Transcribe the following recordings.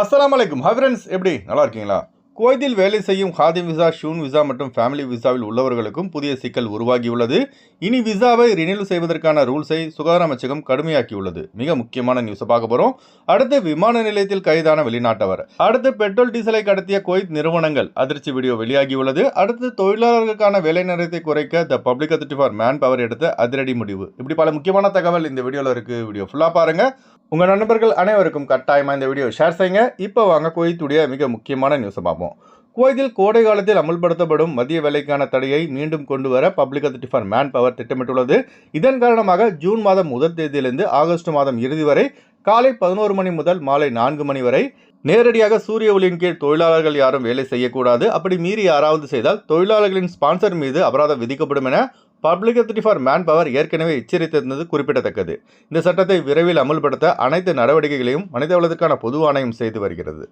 அஸ்லாம் வலைக்கும் hi friends எப்படி? நல்லா இருக்கீங்களா குவைத்தில் வேலை செய்யும் ஹாதிம் விசா ஷூன் விசா மற்றும் ஃபேமிலி விசாவில் உள்ளவர்களுக்கும் புதிய சிக்கல் உருவாகியுள்ளது. இனி விசாவை ரினியூல் செய்வதற்கான ரூல்ஸை சுகாதார அமைச்சகம் கடுமையாக்கியுள்ளது. மிக முக்கியமான நியூஸை பார்க்க போகிறோம் அடுத்து விமான நிலையத்தில் கைதான வெளிநாட்டவர். அடுத்து பெட்ரோல் டீசலை கடத்திய குவைத் நிறுவனங்கள். அதிர்ச்சி வீடியோ வெளியாகியுள்ளது. அடுத்து தொழிலாளர்களுக்கான வேலை நேரத்தை குறைக்க the public authority for man power எடுத்த அதிரடி முடிவு. இப்படி பல முக்கியமான தகவல் இந்த வீடியோவில் இருக்குது வீடியோ ஃபுல்லாக பாருங்கள் உங்கள் நண்பர்கள் அனைவருக்கும் கட்டாயமாக இந்த வீடியோ ஷேர் செய்யுங்க. இப்போ வாங்க குவைத்துடைய மிக முக்கியமான நியூஸை பார்ப்போம். குவைத்தில் கோடை காலத்தில் அமுல்படுத்தப்படும் மதிய வேலைக்கான தடையை மீண்டும் கொண்டு வர public authority for man power திட்டமிட்டுள்ளது. இதன் காரணமாக ஜூன் மாதம் முதல் தேதியிலிருந்து ஆகஸ்ட் மாதம் இறுதி வரை காலை பதினோரு மணி முதல் மாலை நான்கு மணி வரை நேரடியாக சூரிய ஒளியின் கீழ் தொழிலாளர்கள் யாரும் வேலை செய்யக்கூடாது. அப்படி மீறி யாராவது செய்தால் தொழிலாளர்களின் ஸ்பான்சர் மீது அபராதம் விதிக்கப்படும் என public authority for man power ஏற்கனவே எச்சரித்திருந்தது குறிப்பிடத்தக்கது. இந்த சட்டத்தை விரைவில் அமல்படுத்த அனைத்து நடவடிக்கைகளையும் மனிதவளத்துக்கான பொது ஆணையம் செய்து வருகிறது.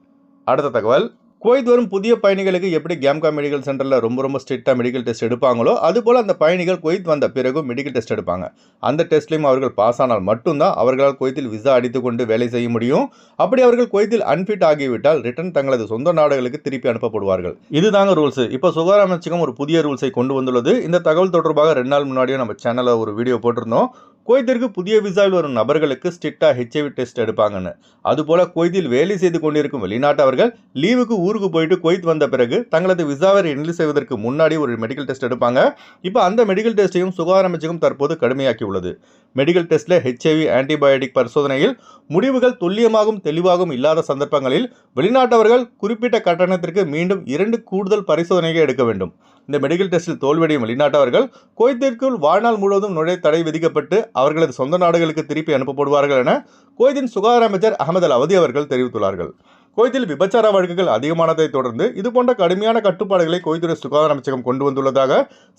அடுத்த தகவல். குவைத் வரும் புதிய பயணிகளுக்கு எப்படி கேம்கா மெடிக்கல் சென்டரில் ரொம்ப ரொம்ப ஸ்ட்ரிக்டாக மெடிக்கல் டெஸ்ட் எடுப்பாங்களோ அதுபோல் அந்த பயணிகள் குவைத் வந்த பிறகும் மெடிக்கல் டெஸ்ட் எடுப்பாங்க. அந்த டெஸ்ட்லையும் அவர்கள் பாஸ் ஆனால் மட்டும்தான் அவர்களால் குவைத்தில் விசா அடித்துக்கொண்டு வேலை செய்ய முடியும். அப்படி அவர்கள் குவைத்தில் அன்ஃபிட் ஆகிவிட்டால் ரிட்டர்ன் தங்களது சொந்த நாடுகளுக்கு திருப்பி அனுப்பப்படுவார்கள். இதுதாங்க ரூல்ஸ் இப்போ சுகாதார அமைச்சகம் ஒரு புதிய ரூல்ஸை கொண்டு வந்துள்ளது. இந்த தகவல் தொடர்பாக ரெண்டு நாள் முன்னாடியே நம்ம சேனலில் ஒரு வீடியோ போட்டிருந்தோம். குவைத்திற்கு புதிய விசாவில் வரும் நபர்களுக்கு ஸ்ட்ரிக்டாக ஹெச்ஐவி டெஸ்ட் எடுப்பாங்கன்னு. அதுபோல் குவைத்தில் வேலை செய்து கொண்டிருக்கும் வெளிநாட்டவர்கள் லீவுக்கு ஊருக்கு போயிட்டு குவைத் வந்த பிறகு தங்களது விசாவை ரினியூ செய்வதற்கு முன்னாடி ஒரு மெடிக்கல் டெஸ்ட் எடுப்பாங்க. இப்போ அந்த மெடிக்கல் டெஸ்ட்டையும் சுகாதார அமைச்சகம் தற்போது கடுமையாக்கி உள்ளது மெடிக்கல் டெஸ்ட்டில் ஹெச்ஐவி ஆன்டிபயோட்டிக் பரிசோதனையில் முடிவுகள் துல்லியமாகவும் தெளிவாகவும் இல்லாத சந்தர்ப்பங்களில் வெளிநாட்டவர்கள் குறிப்பிட்ட கட்டணத்திற்கு மீண்டும் இரண்டு கூடுதல் பரிசோதனைகள் எடுக்க வேண்டும். இந்த மெடிக்கல் டெஸ்டில் தோல்வியடையும் வெளிநாட்டவர்கள் கோயத்திற்குள் வாழ்நாள் முழுவதும் நுழைய தடை விதிக்கப்பட்டு அவர்களது சொந்த நாடுகளுக்கு திருப்பி அனுப்பப்படுவார்கள் என கோயத்தின் சுகாதார அமைச்சர் அகமது அல் அவதி அவர்கள் தெரிவித்துள்ளார்கள். கோயத்தில் விபச்சார வழக்குகள் அதிகமானதை தொடர்ந்து இதுபோன்ற கடுமையான கட்டுப்பாடுகளை கோயத்துறை சுகாதார அமைச்சகம் கொண்டு வந்துள்ளதாக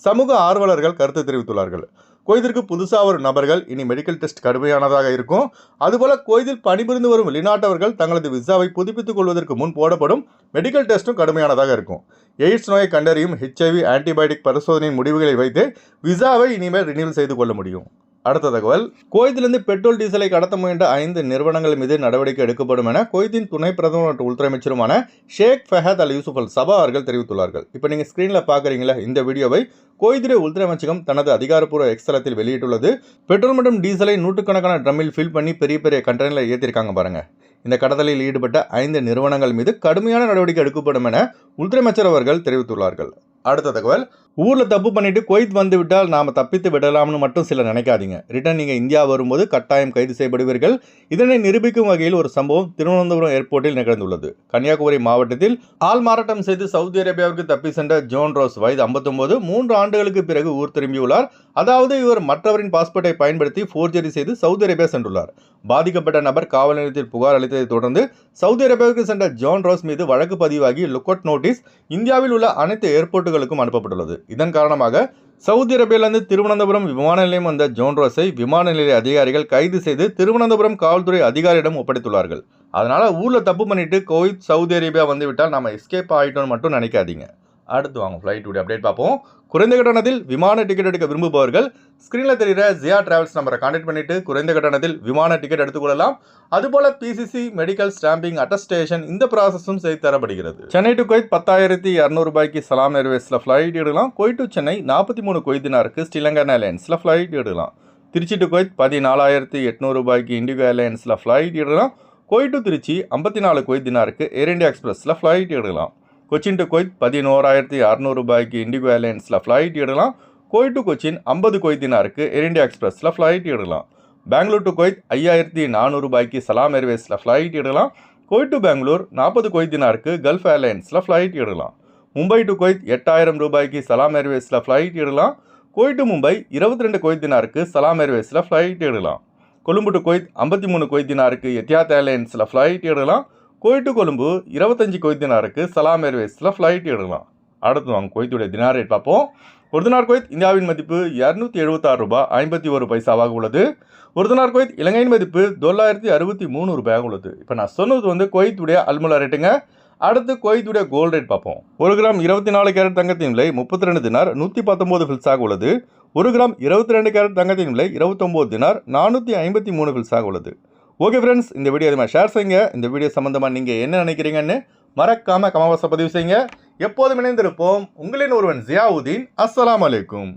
சமூக ஆர்வலர்கள் கருத்து தெரிவித்துள்ளார்கள். கோயிதிற்கு புதுசாக வரும் நபர்கள் இனி மெடிக்கல் டெஸ்ட் கடுமையானதாக இருக்கும். அதுபோல கோயிலில் பணிபுரிந்து வரும் வெளிநாட்டவர்கள் தங்களது விசாவை புதுப்பித்துக் கொள்வதற்கு முன் போடப்படும் மெடிக்கல் டெஸ்ட்டும் கடுமையானதாக இருக்கும். எய்ட்ஸ் நோயை கண்டறியும் ஹெச்ஐவி ஆன்டிபயோட்டிக் பரிசோதனையின் முடிவுகளை வைத்து விசாவை இனிமேல் ரினியூல் செய்து கொள்ள முடியும். அடுத்த தகவல். குவைத்திலிருந்து பெட்ரோல் டீசலை கடத்த முயன்ற ஐந்து நிறுவனங்கள் மீது நடவடிக்கை எடுக்கப்படும் என குவைத்தின் துணை பிரதமர் மற்றும் உள்துறை அமைச்சருமான ஷேக் ஃபஹத் அல் யூசுப் அல் சபா அவர்கள் தெரிவித்துள்ளார்கள். இப்போ நீங்கள் ஸ்க்ரீனில் பார்க்குறீங்களா இந்த வீடியோவை குவைத்திலே உள்துறை அமைச்சகம் தனது அதிகாரப்பூர்வ எக்ஸ்தலத்தில் வெளியிட்டுள்ளது. பெட்ரோல் மற்றும் டீசலை நூற்றுக்கணக்கான ட்ரம்மில் ஃபில் பண்ணி பெரிய பெரிய கண்டெய்னரில் ஏற்றிருக்காங்க பாருங்கள் இந்த கடத்தலில் ஈடுபட்ட ஐந்து நிறுவனங்கள் மீது கடுமையான நடவடிக்கை எடுக்கப்படும் என உள்துறை அமைச்சர் அவர்கள் தெரிவித்துள்ளார்கள். அடுத்த தகவல். ஊரில் தப்பு பண்ணிவிட்டு குவைத் வந்து விட்டால் நாம் தப்பித்து விடலாம்னு மட்டும் சில நினைக்காதீங்க. ரிட்டன் நீங்கள் இந்தியா வரும்போது கட்டாயம் கைது செய்யப்படுவீர்கள். இதனை நிரூபிக்கும் வகையில் ஒரு சம்பவம் திருவனந்தபுரம் ஏர்போர்ட்டில் நிகழ்ந்துள்ளது. கன்னியாகுமரி மாவட்டத்தில் ஆள் மாறாட்டம் செய்து சவுதி அரேபியாவிற்கு தப்பி சென்ற ஜோன் ரோஸ் வயது 59 மூன்று ஆண்டுகளுக்கு பிறகு ஊர் திரும்பியுள்ளார். அதாவது இவர் மற்றவரின் பாஸ்போர்ட்டை பயன்படுத்தி ஃபோர்ஜரி செய்து சவுதி அரேபியா சென்றுள்ளார். பாதிக்கப்பட்ட நபர் காவல் நிலையத்தில் புகார் அளித்ததை தொடர்ந்து சவுதி அரேபியாவுக்கு சென்ற ஜான் ரோஸ் மீது வழக்கு பதிவாகி லுக்கவுட் நோட்டீஸ் இந்தியாவில் உள்ள அனைத்து ஏர்போர்ட்டுகளுக்கும் அனுப்பப்பட்டுள்ளது. இதன் காரணமாக சவுதி அரேபியாவிலிருந்து திருவனந்தபுரம் விமான நிலையம் வந்த ஜோன் ரோஸை விமான நிலைய அதிகாரிகள் கைது செய்து திருவனந்தபுரம் காவல்துறை அதிகாரியிடம் ஒப்படைத்துள்ளார்கள். அதனால் ஊரில் தப்பு பண்ணிட்டு கோவித் சவுதி அரேபியா வந்து விட்டால் நம்ம எஸ்கேப் ஆகிட்டோம்னு மட்டும் நினைக்காதீங்க. அடுத்து வாங்க ஃப்ளைட் உடைய அப்டேட் பார்ப்போம். குறைந்த கட்டணத்தில் விமான டிக்கெட் எடுக்க விரும்புபவர்கள் ஸ்க்ரீனில் தெரிகிற ஜியா டிராவல்ஸ் நம்பரை கான்டாக்ட் பண்ணிட்டு குறைந்த கட்டணத்தில் விமான டிக்கெட் எடுத்துக்கொள்ளலாம் அதுபோல் பிசிசி மெடிக்கல் ஸ்டாம்பிங் அட்டஸ்டேஷன் இந்த ப்ராசஸும் செய்து தரப்படுகிறது. சென்னை டு கொய்த் பத்தாயிரத்தி இரநூறுபாய்க்கு சலாம் ஏர்வேஸில் ஃப்ளைட் எடுக்கலாம். கொய்த் டு சென்னை நாற்பத்தி மூணு கொய்தினாருக்கு ஸ்ரீலங்கன் ஏர்லைன்ஸில் ஃப்ளைட் எடுக்கலாம். திருச்சி டு கொய்த் பதினாலாயிரத்தி எட்நூறு ரூபாய்க்கு இண்டிகோ ஏர்லைன்ஸில் ஃப்ளைட் எடுக்கலாம். குவைத் டு திருச்சி ஐம்பத்தி நாலு கொய்தினாருக்கு ஏர் இண்டியா எக்ஸ்பிரஸில் ஃப்ளைட் எடுக்கலாம். கொச்சின் டு கொய்த் பதினோராயிரத்தி அறநூறு ரூபாய்க்கு இண்டிகோ ஏர்லைன்ஸில் ஃப்ளைட் எடுக்கலாம். குவைத் டு கொச்சின் ஐம்பது கொய்தினாருக்கு ஏர் இண்டியா எக்ஸ்பிரஸில் ஃப்ளைட் எடுக்கலாம். பெங்களூர் டு கொய்த் ஐயாயிரத்தி நானூறு ரூபாய்க்கு சலாம் ஏர்வேஸில் ஃப்ளைட் எடுக்கலாம். குவைத் டு பெங்களூர் நாற்பது கொய்தினாருக்கு கல்ஃப் ஏர்லைன்ஸில் ஃப்ளைட் எடுக்கலாம். மும்பை டு கொய்த் எட்டாயிரம் ரூபாய்க்கு சலாம் ஏர்வேஸில் ஃப்ளைட் எடுக்கலாம். குவைத் டு மும்பை இருபத்தி ரெண்டு கொய்தினாருக்கு சலாம் ஏர்வேஸில் ஃப்ளைட் எடுக்கலாம். கொழும்பு டு கொய்த் ஐம்பத்தி மூணு கொய்தினாருக்கு எத்தியாத் ஏர்லைன்ஸில் ஃப்ளைட் எடுக்கலாம். கோயிட்டு கொழும்பு இருபத்தஞ்சி குவைத்தினாருக்கு சலாம் ஏர்வேஸில் ஃப்ளைட் எடுக்கலாம். அடுத்து வாங்க கொய்த்துடைய தினார் ரேட் பார்ப்போம். ஒரு தினார் கொய்த் இந்தியாவின் மதிப்பு இரநூத்தி எழுபத்தாறு ரூபாய் ஐம்பத்தி ஒரு பைசாவாக உள்ளது. ஒரு தினார் கொய்த் இலங்கையின் மதிப்பு தொள்ளாயிரத்தி அறுபத்தி மூணு ரூபாயாக உள்ளது. இப்போ நான் சொன்னது வந்து கொய்த்துடைய அல்முலா ரேட்டுங்க அடுத்து கோயத்துடைய கோல்ட் ரேட் பார்ப்போம். ஒரு கிராம் இருபத்தி நாலு கேரட் தங்கத்தின் விலை முப்பத்தி ரெண்டு தினார் நூற்றி பத்தொம்போது ஃபில்ஸாக உள்ளது. ஒரு கிராம் இருபத்தி ரெண்டு கேரட் தங்கத்தின் விலை இருபத்தொம்போது தினார் நானூற்றி ஐம்பத்தி மூணு ஃபில்ஸாக உள்ளது. ஓகே ஃப்ரெண்ட்ஸ் இந்த வீடியோ இது மாதிரி ஷேர் செய்யுங்க. இந்த வீடியோ சம்மந்தமாக நீங்கள் என்ன நினைக்கிறீங்கன்னு மறக்காமல் கமவாச பதிவு செய்யுங்க. எப்போதும் இணைந்திருப்போம். உங்களின் ஒருவன் ஜியாவுதீன். அஸ்லாம் அலைக்கும்.